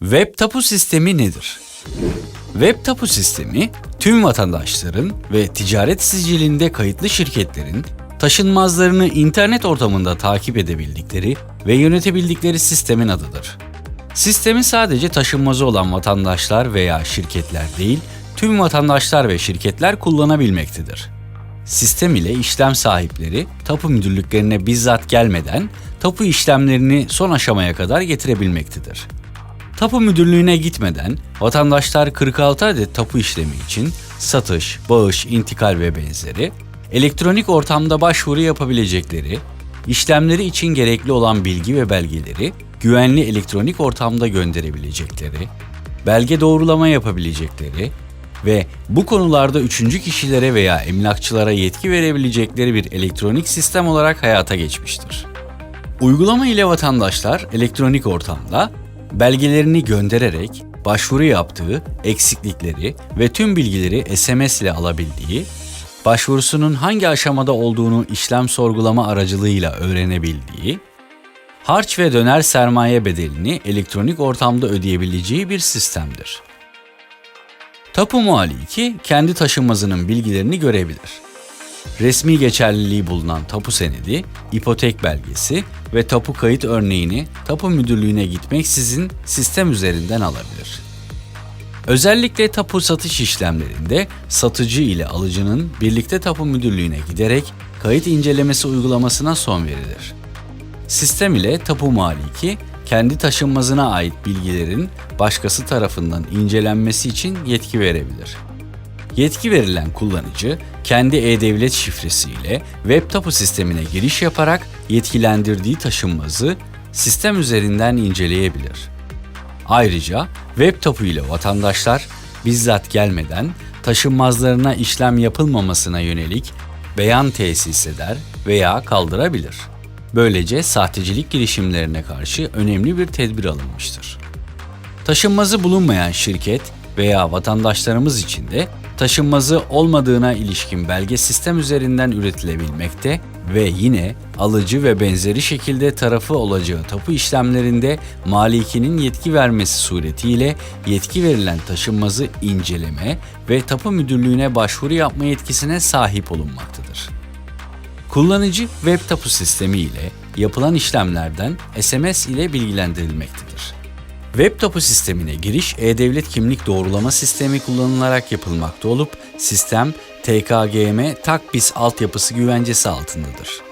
Web tapu sistemi nedir? Web tapu sistemi, tüm vatandaşların ve ticaret sicilinde kayıtlı şirketlerin taşınmazlarını internet ortamında takip edebildikleri ve yönetebildikleri sistemin adıdır. Sistemi sadece taşınmazı olan vatandaşlar veya şirketler değil, tüm vatandaşlar ve şirketler kullanabilmektedir. Sistem ile işlem sahipleri tapu müdürlüklerine bizzat gelmeden tapu işlemlerini son aşamaya kadar getirebilmektedir. Tapu müdürlüğüne gitmeden vatandaşlar 46 adet tapu işlemi için satış, bağış, intikal ve benzeri elektronik ortamda başvuru yapabilecekleri, işlemleri için gerekli olan bilgi ve belgeleri güvenli elektronik ortamda gönderebilecekleri, belge doğrulama yapabilecekleri ve bu konularda üçüncü kişilere veya emlakçılara yetki verebilecekleri bir elektronik sistem olarak hayata geçmiştir. Uygulama ile vatandaşlar elektronik ortamda belgelerini göndererek başvuru yaptığı eksiklikleri ve tüm bilgileri SMS ile alabildiği, başvurusunun hangi aşamada olduğunu işlem sorgulama aracılığıyla öğrenebildiği, harç ve döner sermaye bedelini elektronik ortamda ödeyebileceği bir sistemdir. Tapu mualliki kendi taşınmazının bilgilerini görebilir. Resmi geçerliliği bulunan tapu senedi, ipotek belgesi ve tapu kayıt örneğini tapu müdürlüğüne gitmeksizin sistem üzerinden alabilir. Özellikle tapu satış işlemlerinde satıcı ile alıcının birlikte tapu müdürlüğüne giderek kayıt incelemesi uygulamasına son verilir. Sistem ile tapu maliki kendi taşınmazına ait bilgilerin başkası tarafından incelenmesi için yetki verebilir. Yetki verilen kullanıcı kendi e-devlet şifresiyle web tapu sistemine giriş yaparak yetkilendirdiği taşınmazı sistem üzerinden inceleyebilir. Ayrıca web tapu ile vatandaşlar bizzat gelmeden taşınmazlarına işlem yapılmamasına yönelik beyan tesis eder veya kaldırabilir. Böylece sahtecilik girişimlerine karşı önemli bir tedbir alınmıştır. Taşınmazı bulunmayan şirket veya vatandaşlarımız için de taşınmazı olmadığına ilişkin belge sistem üzerinden üretilebilmekte ve yine alıcı ve benzeri şekilde tarafı olacağı tapu işlemlerinde malikinin yetki vermesi suretiyle yetki verilen taşınmazı inceleme ve tapu müdürlüğüne başvuru yapma yetkisine sahip olunmaktadır. Kullanıcı web tapu sistemi ile yapılan işlemlerden SMS ile bilgilendirilmektedir. Web tapu sistemine giriş e-devlet kimlik doğrulama sistemi kullanılarak yapılmakta olup sistem TKGM TAKBIS altyapısı güvencesi altındadır.